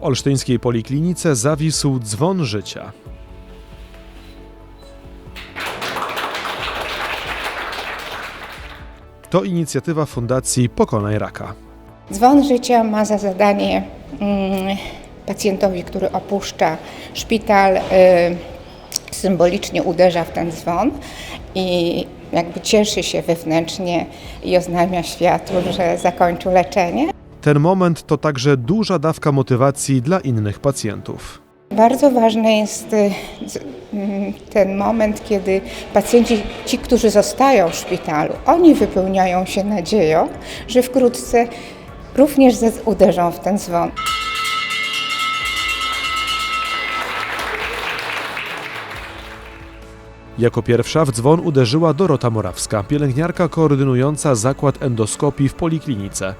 W olsztyńskiej poliklinice zawisł dzwon życia. To inicjatywa Fundacji Pokonaj Raka. Dzwon życia ma za zadanie mm, pacjentowi, który opuszcza szpital, y, symbolicznie uderza w ten dzwon i jakby cieszy się wewnętrznie i oznajmia światu, że zakończył leczenie. Ten moment to także duża dawka motywacji dla innych pacjentów. Bardzo ważny jest y, mm, ten moment, kiedy pacjenci, ci, którzy zostają w szpitalu, oni wypełniają się nadzieją, że wkrótce również uderzą w ten dzwon. Jako pierwsza w dzwon uderzyła Dorota Morawska, pielęgniarka koordynująca zakład endoskopii w poliklinice.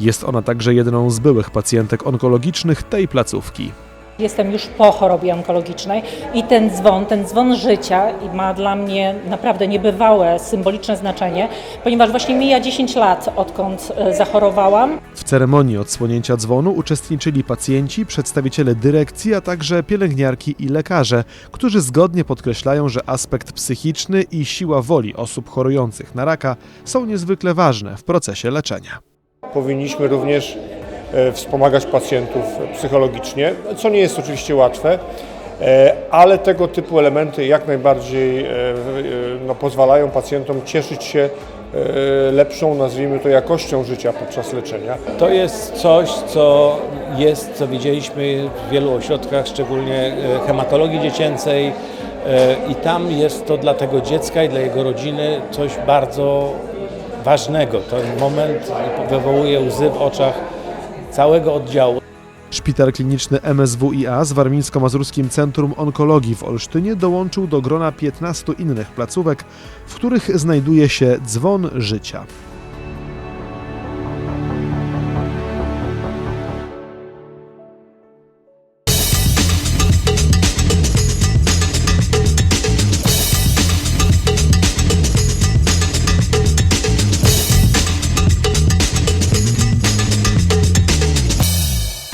Jest ona także jedną z byłych pacjentek onkologicznych tej placówki. Jestem już po chorobie onkologicznej i ten dzwon, ten dzwon życia ma dla mnie naprawdę niebywałe symboliczne znaczenie, ponieważ właśnie mija 10 lat odkąd e, zachorowałam. W ceremonii odsłonięcia dzwonu uczestniczyli pacjenci, przedstawiciele dyrekcji, a także pielęgniarki i lekarze, którzy zgodnie podkreślają, że aspekt psychiczny i siła woli osób chorujących na raka są niezwykle ważne w procesie leczenia. Powinniśmy również wspomagać pacjentów psychologicznie, co nie jest oczywiście łatwe, e, ale tego typu elementy jak najbardziej e, e, no, pozwalają pacjentom cieszyć się e, lepszą, nazwijmy to, jakością życia podczas leczenia. To jest coś, co jest, co widzieliśmy w wielu ośrodkach, szczególnie e, hematologii dziecięcej e, i tam jest to dla tego dziecka i dla jego rodziny coś bardzo ważnego. Ten moment wywołuje łzy w oczach całego oddziału. Szpital kliniczny MSWiA z Warmińsko-Mazurskim Centrum Onkologii w Olsztynie dołączył do grona 15 innych placówek, w których znajduje się dzwon życia.